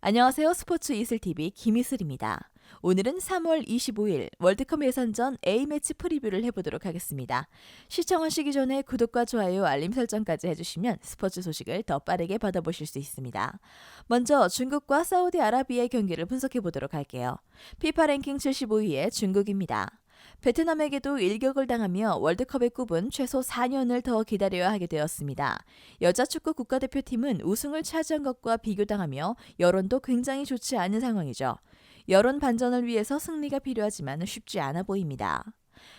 안녕하세요. 스포츠 이슬TV 김이슬입니다. 오늘은 3월 25일 월드컵 예선전 A매치 프리뷰를 해보도록 하겠습니다. 시청하시기 전에 구독과 좋아요, 알림 설정까지 해주시면 스포츠 소식을 더 빠르게 받아보실 수 있습니다. 먼저 중국과 사우디아라비아의 경기를 분석해보도록 할게요. 피파 랭킹 75위의 중국입니다. 베트남에게도 일격을 당하며 월드컵의 꿈은 최소 4년을 더 기다려야 하게 되었습니다. 여자 축구 국가대표팀은 우승을 차지한 것과 비교당하며 여론도 굉장히 좋지 않은 상황이죠. 여론 반전을 위해서 승리가 필요하지만 쉽지 않아 보입니다.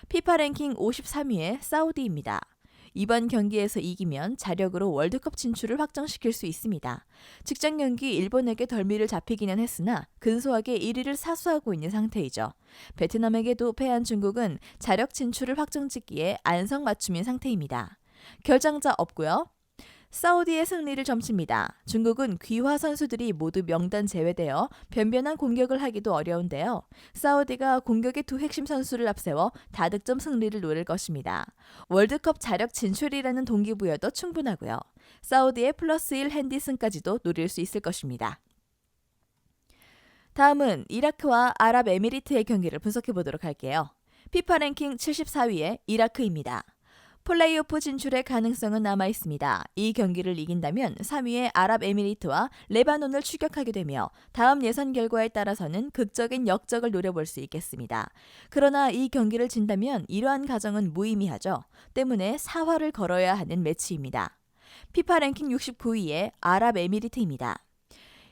피파 랭킹 53위의 사우디입니다. 이번 경기에서 이기면 자력으로 월드컵 진출을 확정시킬 수 있습니다. 직전 경기 일본에게 덜미를 잡히기는 했으나 근소하게 1위를 사수하고 있는 상태이죠. 베트남에게도 패한 중국은 자력 진출을 확정짓기에 안성맞춤인 상태입니다. 결장자 없고요. 사우디의 승리를 점칩니다. 중국은 귀화 선수들이 모두 명단 제외되어 변변한 공격을 하기도 어려운데요. 사우디가 공격의 두 핵심 선수를 앞세워 다득점 승리를 노릴 것입니다. 월드컵 자력 진출이라는 동기부여도 충분하고요. 사우디의 플러스 1 핸디슨까지도 노릴 수 있을 것입니다. 다음은 이라크와 아랍에미리트의 경기를 분석해 보도록 할게요. 피파 랭킹 74위의 이라크입니다. 플레이오프 진출의 가능성은 남아 있습니다. 이 경기를 이긴다면 3위의 아랍에미리트와 레바논을 추격하게 되며 다음 예선 결과에 따라서는 극적인 역적을 노려볼 수 있겠습니다. 그러나 이 경기를 진다면 이러한 가정은 무의미하죠. 때문에 사활을 걸어야 하는 매치입니다. 피파 랭킹 69위의 아랍에미리트입니다.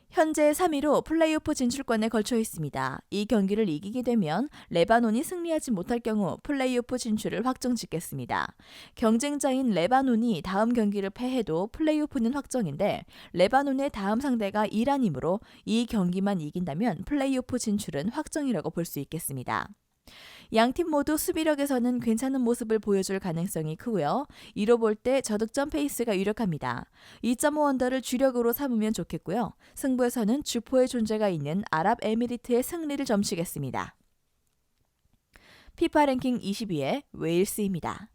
현재 3위로 플레이오프 진출권에 걸쳐 있습니다. 이 경기를 이기게 되면 레바논이 승리하지 못할 경우 플레이오프 진출을 확정짓겠습니다. 경쟁자인 레바논이 다음 경기를 패해도 플레이오프는 확정인데 레바논의 다음 상대가 이란이므로 이 경기만 이긴다면 플레이오프 진출은 확정이라고 볼 수 있겠습니다. 양팀 모두 수비력에서는 괜찮은 모습을 보여줄 가능성이 크고요. 이로 볼 때 저득점 페이스가 유력합니다. 2.5 언더를 주력으로 삼으면 좋겠고요. 승부에서는 주포의 존재가 있는 아랍에미리트의 승리를 점치겠습니다. 피파 랭킹 20위의 웨일스입니다.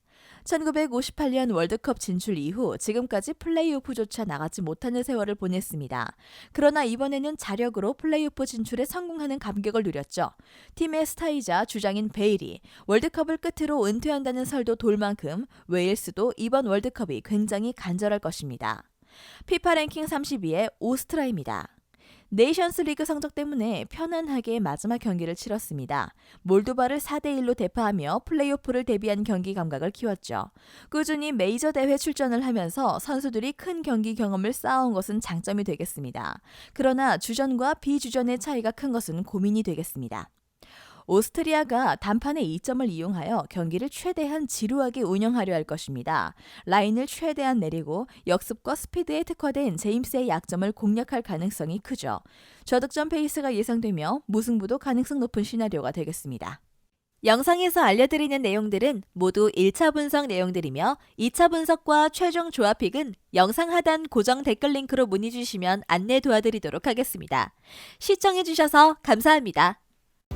1958년 월드컵 진출 이후 지금까지 플레이오프조차 나가지 못하는 세월을 보냈습니다. 그러나 이번에는 자력으로 플레이오프 진출에 성공하는 감격을 누렸죠. 팀의 스타이자 주장인 베일이 월드컵을 끝으로 은퇴한다는 설도 돌 만큼 웨일스도 이번 월드컵이 굉장히 간절할 것입니다. 피파 랭킹 32의 오스트라입니다. 네이션스 리그 성적 때문에 편안하게 마지막 경기를 치렀습니다. 몰도바를 4대1로 대파하며 플레이오프를 대비한 경기 감각을 키웠죠. 꾸준히 메이저 대회 출전을 하면서 선수들이 큰 경기 경험을 쌓아온 것은 장점이 되겠습니다. 그러나 주전과 비주전의 차이가 큰 것은 고민이 되겠습니다. 오스트리아가 단판의 이점을 이용하여 경기를 최대한 지루하게 운영하려 할 것입니다. 라인을 최대한 내리고 역습과 스피드에 특화된 제임스의 약점을 공략할 가능성이 크죠. 저득점 페이스가 예상되며 무승부도 가능성 높은 시나리오가 되겠습니다. 영상에서 알려드리는 내용들은 모두 1차 분석 내용들이며 2차 분석과 최종 조합픽은 영상 하단 고정 댓글 링크로 문의 주시면 안내 도와드리도록 하겠습니다. 시청해주셔서 감사합니다.